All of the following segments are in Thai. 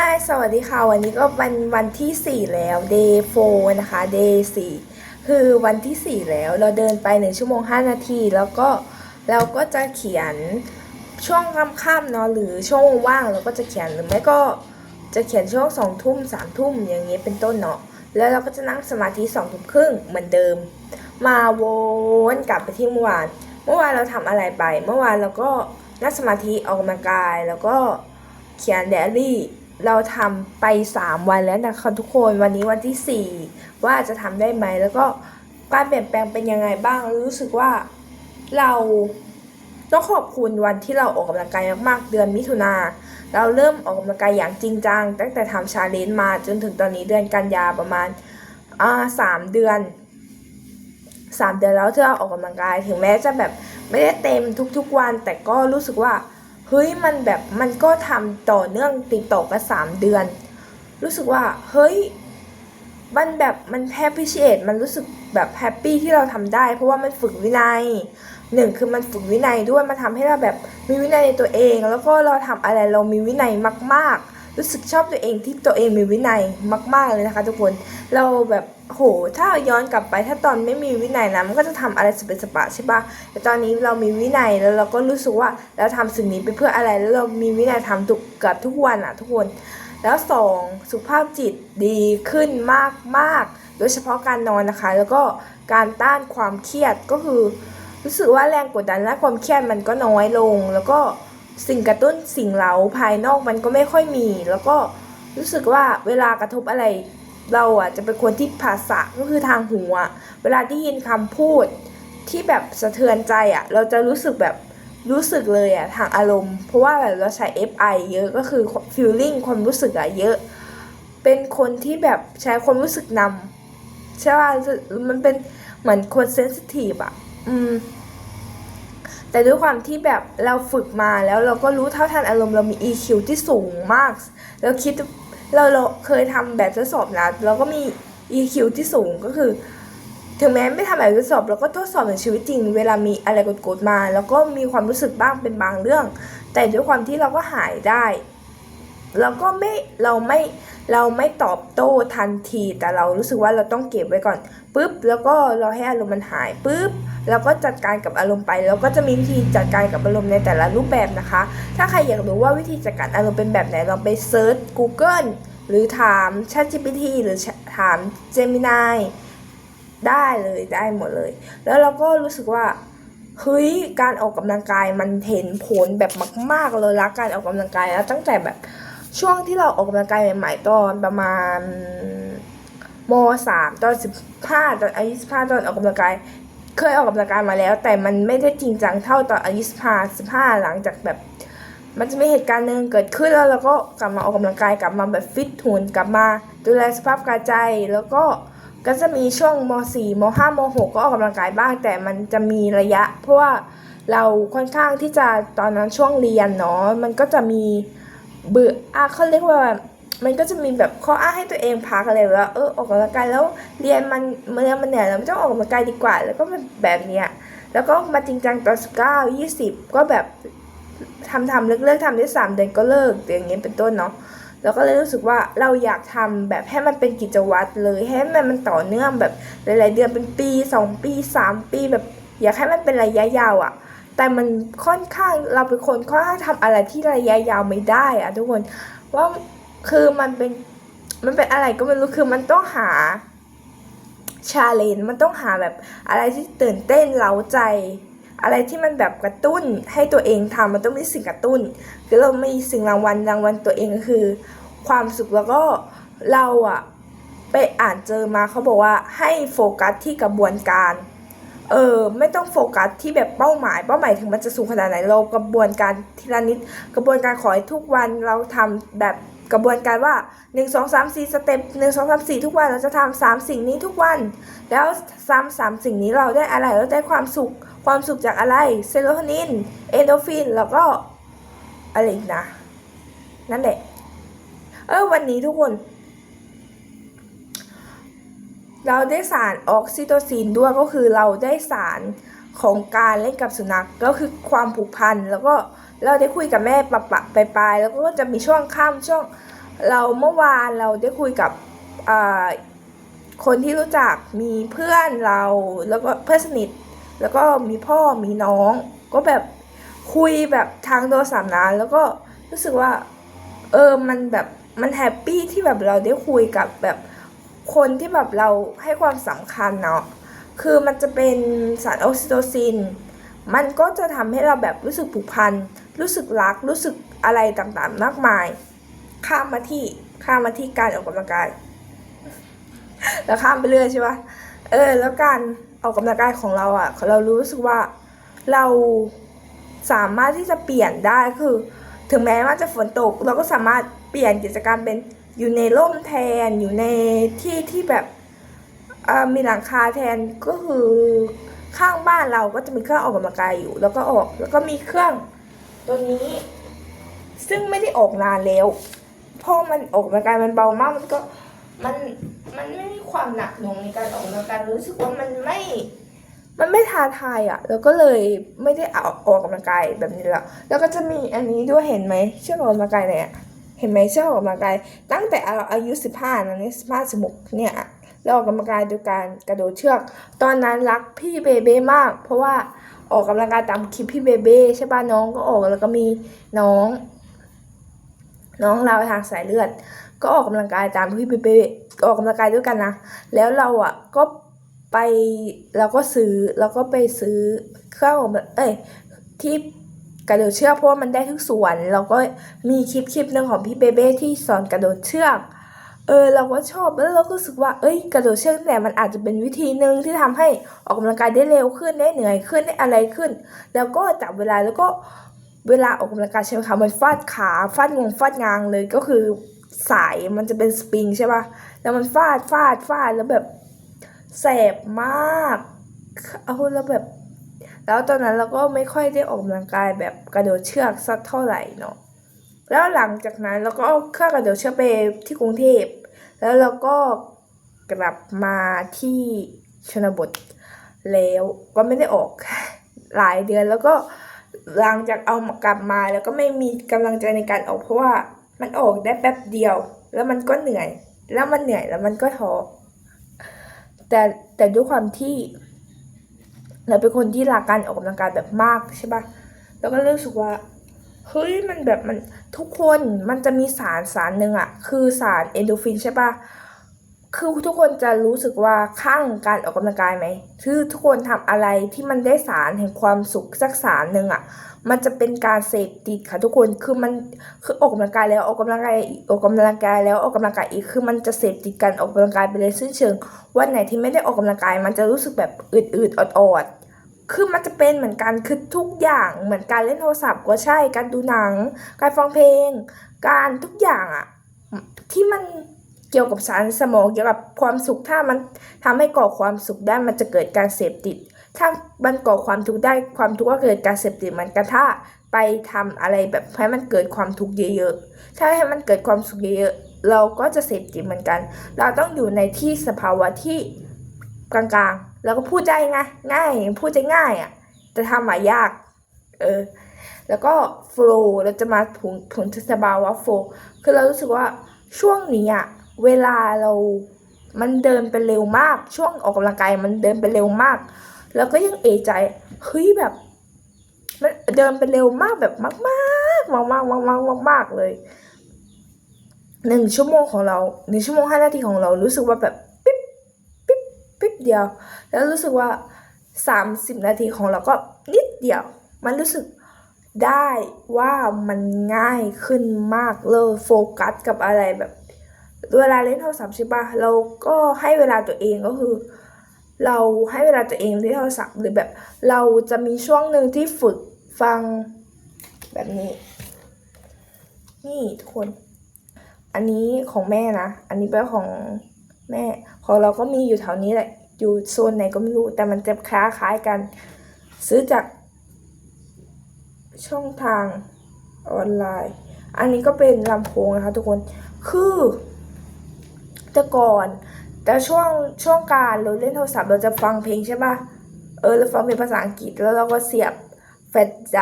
Hi สวัสดีค่ะ วันนี้ก็เป็นวันที่ 4 แล้ว day 4 นะคะ day 4 คือวันที่ 4 แล้วเราเดินไป 1 ชั่วโมง 5 นาที แล้วก็เราก็จะเขียนช่วงค่ำๆเนาะหรือช่วงว่างเราก็จะเขียนหรือไม่ก็จะเขียนช่วง2ทุ่ม3ทุ่มอย่างเงี้เป็นต้นเนาะแล้วเราก็จะนั่งสมาธิ2ทุ่มครึ่งเหมือนเดิม มาวนกลับไปที่เมื่อวาน เมื่อวานเราทำอะไรไป เมื่อวานเราก็นั่งสมาธิออกกำลังกายแล้วก็เขียนไดอารี่ เราทำไป 3 วันแล้วนะคะทุกคนวันนี้วันที่ 4 ว่าจะทำได้ไหมแล้วก็การเปลี่ยนแปลงเป็นยังไงบ้างรู้สึกว่าเราต้องขอบคุณวันที่เราออกกำลังกายมากๆ เดือนมิถุนาเราเริ่มออกกำลังกายอย่างจริงจังตั้งแต่ทำชาเลนจ์มาจนถึงตอนนี้เดือนกันยาประมาณอ่าสามเดือนสามเดือนแล้วที่เราออกกำลังกายถึงแม้จะแบบไม่ได้เต็มทุกๆวัน แต่ก็รู้สึกว่า เฮ้ยมันแบบมันก็ทำต่อเนื่องติดต่อกันสามเดือน รู้สึกว่าเฮ้ยมันแบบมันแฮปปี้เชดมันรู้สึกแบบแฮปปี้ที่เราทำได้ เพราะว่ามันฝึกวินัยหนึ่งคือมันฝึกวินัยด้วยมันทำให้เราแบบมีวินัยในตัวเอง แล้วก็เราทำอะไรเรามีวินัยมาก ๆ รู้สึกชอบตัวเองที่ตัวเองมีวินัยมาก ๆเลยนะคะ ทุกคนเราแบบโห ถ้าย้อนกลับไปถ้าตอนไม่มีวินัยนะมันก็จะทำอะไรสเปสปะใช่ปะแต่ตอนนี้เรามีวินัยแล้วเราก็รู้สึกว่าเราทำสิ่งนี้ไปเพื่ออะไรแล้วเรามีวินัยทำทุกกับทุกวันอะทุกคน แล้วสองสุขภาพจิตดีขึ้นมากมากโดยเฉพาะการนอนนะคะ แล้วก็การต้านความเครียดก็คือ รู้สึกว่าแรงกดดันและความเครียดมันก็น้อยลงแล้วก็ สิ่งกระตุ้นสิ่งเร้าภายนอกมันก็ไม่ค่อยมี แล้วก็รู้สึกว่าเวลากระทบอะไร เราอะจะเป็นคนที่ภาษาก็คือทางหูอะเวลาที่ยินคำพูดที่แบบสะเทือนใจอะ เราจะรู้สึกแบบรู้สึกเลยอะทางอารมณ์ เพราะว่าแบบเราใช้ FI เยอะก็คือ feeling ความรู้สึกอะเยอะ เป็นคนที่แบบใช้ความรู้สึกนำใช่ป่ะมันเป็นเหมือนคนเซนซิทีฟอะ อืม แต่ด้วยความที่แบบเราฝึกมาแล้วเราก็รู้เท่าทันอารมณ์เรามี EQ ที่สูงมากแล้วคิดเราเราเคยทำแบบทดสอบนะเราก็มี EQ ที่สูงก็คือ ถึงแม้ไม่ทำแบบทดสอบเราก็ทดสอบในชีวิตจริง เวลามีอะไรกดๆมาแล้วก็มีความรู้สึกบ้างเป็นบางเรื่อง แต่ด้วยความที่เราก็หายได้เราก็ไม่เราไม่เราไม่ตอบโต้ทันที แต่เรารู้สึกว่าเราต้องเก็บไว้ก่อนปุ๊บแล้วก็เราให้อารมณ์มันหายปุ๊บ แล้วก็จัดการกับอารมณ์ไป แล้วก็จะมีวิธีจัดการกับอารมณ์ในแต่ละรูปแบบนะคะ ถ้าใครอยากรู้ว่าวิธีจัดการอารมณ์เป็นแบบไหนลองไปเซิร์ช Google หรือถาม ChatGPT หรือถาม Gemini ได้เลยได้หมดเลย แล้วเราก็รู้สึกว่าเฮ้ยการออกกำลังกายมันเห็นผลแบบมาก ๆ เลยละการออกกำลังกายแล้วตั้งแต่แบบช่วงที่เราออกกำลังกายใหม่ๆตอนประมาณมสามตอนสิบห้าตอนอายุสิบห้าตอนออกกำลังกาย เคยออกกำลังกายมาแล้ว แต่มันไม่ได้จริงจังเท่าตอนอายุสิบห้าสิบห้าหลังจากแบบ มันจะมีเหตุการณ์หนึ่งเกิดขึ้นแล้วเราก็กลับมาออกกำลังกายกลับมาแบบฟิตหุ่นกลับมา ดูแลสภาพกายใจแล้วก็ก็จะมีช่วงม .4 ม .5 ม .6 ก็ออกกำลังกายบ้าง แต่มันจะมีระยะ เพราะว่าเราค่อนข้างที่จะตอนนั้นช่วงเรียนเนาะมันก็จะมีเบื่ออะเขาเรียกว่า มันก็จะมีแบบข้ออ้างให้ตัวเองพักอะไรแบบว่าเออออกกำลังกายแล้วเรียนมันเมื่อมันเหนื่อยเราไม่ต้องออกกำลังกายดีกว่า แล้วก็แบบเนี้ยแล้วก็มาจริงจังตอนสิบเก้ายี่สิบก็แบบทำทำเลิกเลิกทำได้สามเดือนก็เลิกอย่างเงี้ยเป็นต้นเนาะแล้วก็เลยรู้สึกว่าเราอยากทำแบบให้มันเป็นกิจวัตรเลย ให้มันมันต่อเนื่องแบบหลาย ๆ เดือนเป็นปีสองปีสามปีแบบอยากให้มันเป็นระยะยาวอะ่ะ แต่มันค่อนข้างเราเป็นคนค่อนข้างทำอะไรที่ระยะยาวไม่ได้อะทุกคนว่า คือมันเป็นมันเป็นอะไรก็ไม่รู้คือมันต้องหาชาเลนจ์มันต้องหาแบบอะไรที่ตื่นเต้นเล้าใจ อะไรที่มันแบบกระตุ้นให้ตัวเองทำมันต้องมีสิ่งกระตุ้น คือเราไม่มีสิ่งรางวัลรางวัลตัวเองก็คือ ความสุขแล้วก็เราอะไปอ่านเจอมาเขาบอกว่าให้โฟกัสที่กระบวนการเออไม่ต้องโฟกัสที่แบบเป้าหมาย เป้าหมายถึงมันจะสูงขนาดไหนเรากระบวนการทีละนิดกระบวนการขอให้ทุกวันเราทำแบบ กระบวนการว่า 1 2 3 4 สเต็ป1 2 3 4 ทุกวันเราจะทำสามสิ่งนี้ทุกวัน แล้วซ้ำสามสิ่งนี้เราได้อะไรเราได้ความสุข ความสุขจากอะไรเซโรโทนินเอนโดฟินแล้วก็อะไรอีกนะ นั่นแหละ เออวันนี้ทุกคน เราได้สารออกซิโตซินด้วยก็คือเราได้สาร ของการเล่นกับสุนัขก็คือความผูกพันแล้วก็เราได้คุยกับแม่ปะปะไปไปแล้วก็จะมีช่วงค่ำช่วงเราเมื่อวานเราได้คุยกับคนที่รู้จักมีเพื่อนเราแล้วก็เพื่อนสนิท แล้วก็มีพ่อมีน้อง ก็แบบคุยแบบทางโทรศัพท์นะแล้วก็รู้สึกว่า เออมันแบบมันแฮปปี้ที่แบบเราได้คุยกับแบบคนที่แบบเราให้ความสำคัญเนาะ คือมันจะเป็นสารออกซิโตซิน มันก็จะทำให้เราแบบรู้สึกผูกพัน รู้สึกรัก รู้สึกอะไรต่างๆ มากมาย ข้ามมาที่ ข้ามมาที่การออกกำลังกาย แล้วข้ามไปเรื่อยใช่ปะเออ แล้วการออกกำลังกายของเราอะ เรารู้สึกว่าเราสามารถที่จะเปลี่ยนได้คือ ถึงแม้ว่าจะฝนตก เราก็สามารถเปลี่ยนกิจกรรมเป็นอยู่ในร่มแทนอยู่ในที่ที่แบบ มีหลังคาแทนก็คือข้างบ้านเราก็จะมีเครื่องออกกำลังกายอยู่ แล้วก็ออกแล้วก็มีเครื่องตัวนี้ ซึ่งไม่ได้ออกนานแล้วเพราะมันออกกำลังกายมันเบามากมันก็มันมันไม่มีความหนักหน่วงในการออกกำลังกายรู้สึกว่ามันไม่ มันไม่ท้าทายอะ แล้วก็เลยไม่ได้เอาออกกำลังกายแบบนี้แล้วแล้วก็จะมีอันนี้ด้วยเห็นไหมเชือกออกกำลังกายเนี่ยเห็นไหมเชือกออกกำลังกายตั้งแต่เราอายุสิบห้านะนี่สิบห้าสิบหกเนี่ย เราออกกำลังกายโดยการกระโดดเชือก ตอนนั้นรักพี่เบเบ้มาก เพราะว่าออกกำลังกายตามคลิปพี่เบเบ้ใช่ป่ะน้องก็ออกแล้วก็มีน้อง น้องเราทางสายเลือด ก็ออกกำลังกายตามพี่เบเบ้ออกกำลังกายด้วยกันนะแล้วเราอะก็ไปเราก็ซื้อเราก็ไปซื้อเครื่องออกกำลังเอ้ยที่กระโดดเชือกเพราะว่ามันได้ทุกส่วน เราก็มีคลิปคลิปหนึ่งของพี่เบเบ้ที่สอนกระโดดเชือก เออเราก็ชอบแล้วเราก็รู้สึกว่าเอ้ยกระโดดเชือกเนี่ยมันอาจจะเป็นวิธีหนึ่งที่ทำให้ออกกำลังกายได้เร็วขึ้นได้เหนื่อยขึ้นได้อะไรขึ้น แล้วก็จับเวลาแล้วก็เวลาออกกำลังกายใช่ไหมคะมันฟาดขาฟาดงงฟาดงางเลยก็คือสายมันจะเป็นสปริงใช่ป่ะแล้วมันฟาดฟาดฟาดแล้วแบบแสบมากเอาแล้วแบบ แล้วตอนนั้นเราก็ไม่ค่อยได้ออกกำลังกายแบบกระโดดเชือกสักเท่าไหร่เนาะแล้วหลังจากนั้นเราก็เอาเครื่องกระโดดเชือกไปที่กรุงเทพ แล้วเราก็กลับมาที่ชนบทแล้วก็ไม่ได้ออกหลายเดือนแล้วก็หลังจากเอากลับมาแล้วก็ไม่มีกำลังใจในการออกเพราะว่ามันออกได้แป๊บเดียว แล้วมันก็เหนื่อย แล้วมันเหนื่อยแล้วมันก็ท้อแต่แต่ด้วยความที่ เราเป็นคนที่รักการออกกำลังกายแบบมากใช่ปะแล้วก็รู้สึกว่า เฮ้ยมันแบบมันทุกคนมันจะมีสารสารหนึ่งอะคือสารเอนโดฟินใช่ปะคือทุกคนจะรู้สึกว่าข้างการออกกำลังกายไหมคือทุกคนทำอะไรที่มันได้สารแห่งความสุขสักสารหนึ่งอะมันจะเป็นการเสพติดค่ะทุกคน คือมันคือออกกำลังกายแล้วออกกำลังกายอีกอกกำลังกายแล้วออกกำลังกายอีก คือมันจะเสพติดกันออกกำลังกายไปเลยสิ้นเชิง วันไหนที่ไม่ได้ออกกำลังกาย มันจะรู้สึกแบบอืดๆออดๆ คือมันจะเป็นเหมือนกันคือทุกอย่างเหมือนการเล่นโทรศัพท์ก็ใช่ การดูหนัง การฟังเพลง การทุกอย่างอะที่มันเกี่ยวกับสารสมองเกี่ยวกับความสุขถ้ามันทำให้ก่อความสุขได้มันจะเกิดการเสพติด ถ้ามันก่อความทุกข์ได้ความทุกข์ก็เกิดการเสพติดมือนกันถ้าไปทำอะไรแบบให้มันเกิดความทุกข์เยอะๆถ้าให้มันเกิดความสุขเยอะๆเราก็จะเสพติดเหมือนกัน เราต้องอยู่ในที่สภาวะที่กลางๆ แล้วก็พูดใจง่ายง่ายพูดใจง่ายอะแต่ทำมายาก เออ แล้วก็โฟล์เราจะมาผงผงสบาวะโฟล์คือเรารู้สึกว่าช่วงนี้อะเวลาเรามันเดินไปเร็วมาก ช่วงออกกำลังกายมันเดินไปเร็วมาก แล้วก็ยังเอใจเฮ้ยแบบ มันเดินไปเร็วมากแบบมากมากมากมากมากมากมากมากเลยหนึ่งชั่วโมงของเราหนึ่งชั่วโมงห้านาทีของเรารู้สึกว่าแบบ เดียว แล้วรู้สึกว่าสามสิบนาทีของเราก็นิดเดียว มันรู้สึกได้ว่ามันง่ายขึ้นมากเลยโฟกัสกับอะไรแบบเวลาเล่นโทรศัพท์ใช่ปะเราก็ให้เวลาตัวเองก็คือ เราให้เวลาตัวเองเล่นโทรศัพท์หรือแบบ เราจะมีช่วงหนึ่งที่ฝึกฟังแบบนี้ นี่ทุกคน อันนี้ของแม่นะ อันนี้เป็นของแม่ ของเราก็มีอยู่แถวนี้แหละ อยู่โซนไหนก็ไม่รู้ แต่มันจะคล้าคล้ายกัน ซื้อจากช่องทางออนไลน์ อันนี้ก็เป็นลำโพงนะคะทุกคน คือแต่ก่อน แต่ช่วงช่วงการเราเล่นโทรศัพท์เราจะฟังเพลงใช่ปะเออเราฟังเพลงภาษาอังกฤษแล้วเราก็เสียบแฟลชได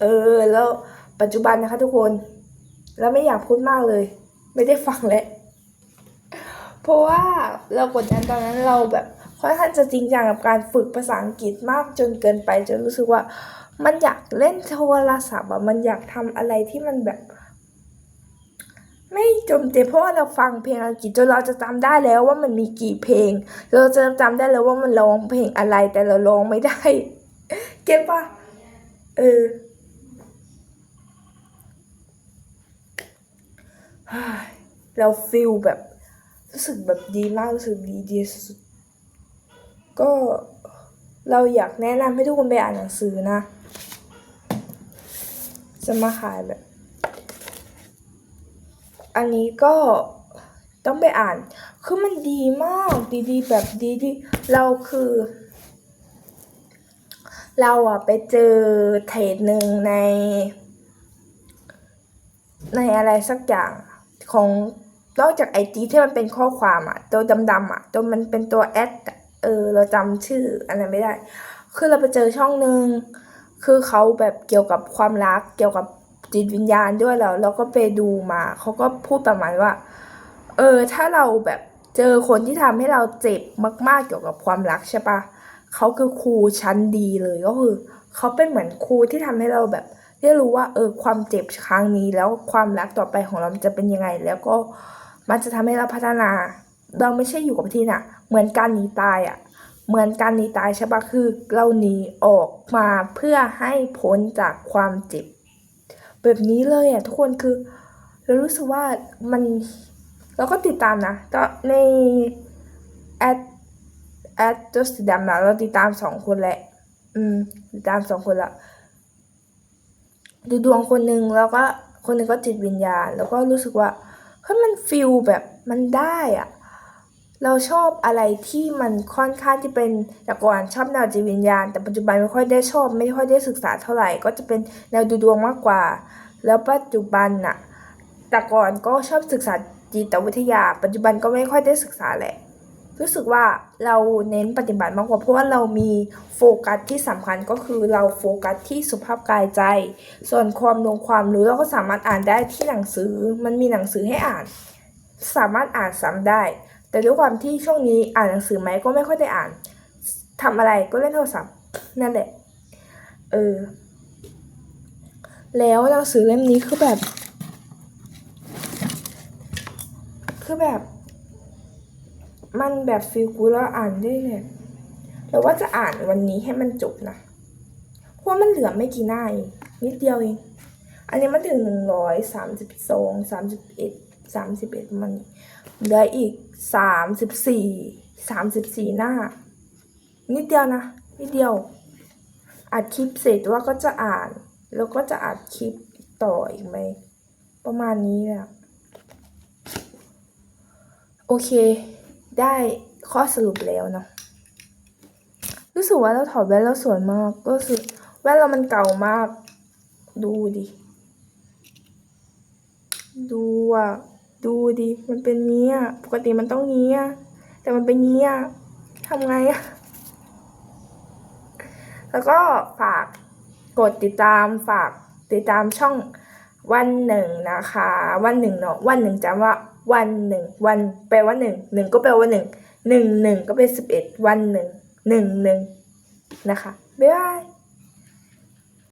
เออ แล้วปัจจุบันนะคะทุกคน แล้วไม่อยากพูดมากเลย ไม่ได้ฟังแล้ว ราะว่าเรากดดันตอนนั้นเราแบบค่อนข้างจะจริงจังกับการฝึกภาษาอังกฤษมากจนเกินไปจนรู้สึกว่า มันอยากเล่นโทรศัพท์อะมันอยากทำอะไรที่มันแบบ ไม่จมเจเพราะว่าเราฟังเพลงอังกฤษจนเราจะจำได้แล้วว่ามันมีกี่เพลง เราจะจำได้แล้วว่ามันร้องเพลงอะไรแต่เราร้องไม่ได้ เก็ตปะเออเราฟิลแบบ รู้สึกแบบดีมากรู้สึกดีดีสุดก็เราอยากแนะนำให้ทุกคนไปอ่านหนังสือนะ จะมาขายแบบ อันนี้ก็ต้องไปอ่าน คือมันดีมากดีๆแบบดีที่เราคือ เราอะไปเจอเทรดหนึ่งใน ในอะไรสักอย่างของ นอกจากไอจีที่มันเป็นข้อความอะตัวดำๆอะตัวมันเป็นตัวแอดเออเราจำชื่ออะไรไม่ได้ คือเราไปเจอช่องหนึ่งคือเขาแบบเกี่ยวกับความรักเกี่ยวกับจิตวิญญาณด้วยแล้วเราก็ไปดูมาเขาก็พูดประมาณว่า เออถ้าเราแบบเจอคนที่ทำให้เราเจ็บมากๆเกี่ยวกับความรักใช่ปะเขาคือครูชั้นดีเลยก็คือเขาเป็นเหมือนครูที่ทำให้เราแบบได้รู้ว่าเออความเจ็บครั้งนี้แล้วความรักต่อไปของเราจะเป็นยังไงแล้วก็ มันจะทำให้เราพัฒนา เราไม่ใช่อยู่กับที่น่ะ เหมือนการหนีตายอะ่ะ เหมือนการหนีตายใช่ปะคือ เราหนีออกมาเพื่อให้พ้นจากความเจ็บ แบบนี้เลยอะทุกคนคือ เรารู้สึกว่ามันเราก็ติดตามนะก็ในแอดแอดตัวสีดำนะเราติดตามสองคนแหละ อืม ติดตามสองคนละดูดวงคนหนึ่งแล้วก็คนหนึ่งก็จิตวิญญาณ แล้วก็รู้สึกว่า ฮ้ยมันฟิลแบบมันได้อะเราชอบอะไรที่มันค่อนข้างที่เป็นแต่ก่อนชอบแนวจิตวิญญาณ แต่ปัจจุบันไม่ค่อยได้ชอบ ไม่ค่อยได้ศึกษาเท่าไหร่ ก็จะเป็นแนวดูดวงมากกว่า แล้วปัจจุบันน่ะแต่ก่อนก็ชอบศึกษาจิตวิทยา ปัจจุบันก็ไม่ค่อยได้ศึกษาแหละ รู้สึกว่าเราเน้นปฏิบัติมากกว่าเพราะว่าเรามีโฟกัสที่สำคัญก็คือเราโฟกัสที่สุขภาพกายใจ ส่วนความลงความรู้เราก็สามารถอ่านได้ที่หนังสือ มันมีหนังสือให้อ่าน สามารถอ่านซ้ำได้ แต่ด้วยความที่ช่วงนี้อ่านหนังสือไหมก็ไม่ค่อยได้อ่านทำอะไรก็เล่นโทรศัพท์นั่นแหละเออแล้วหนังสือเล่มนี้คือแบบ คือแบบ มันแบบฟีลกูแล้วอ่านได้เลยแต่ว่าจะอ่านวันนี้ให้มันจบนะเพราะมันเหลือไม่กี่หน้าเองนิดเดียวเอง อันนี้มันถึงหนึ่งร้อยสามสิบสองสามสิบเอ็ดสามสิบเอ็ดมันเหลืออีกสามสิบสี่สามสิบสี่หน้า นิดเดียวนะ นิดเดียว อัดคลิปเสร็จว่าก็จะอ่าน แล้วก็จะอัดคลิปต่ออีกไหม ประมาณนี้แหละโอเค ได้ข้อสรุปแล้วเนาะรู้สึกว่าเราถอดแว่นแล้วสวยมากก็คือแว่นเรามันเก่ามาก ดูดิดูอะดูดิมันเป็นเงี้ยปกติมันต้องเงี้ยแต่มันเป็นเงี้ยทำไงอะแล้วก็ฝากกดติดตามฝากติดตามช่องวันหนึ่งนะคะ วันหนึ่งเนาะวันหนึ่งจำว่า วันหนึ่งวันแปลว่าหนึ่งหนึ่งก็แปลว่าหนึ่งหนึ่งหนึ่งก็เป็นสิบเอ็ดวันหนึ่งหนึ่งหนึ่งนะคะบ๊ายบาย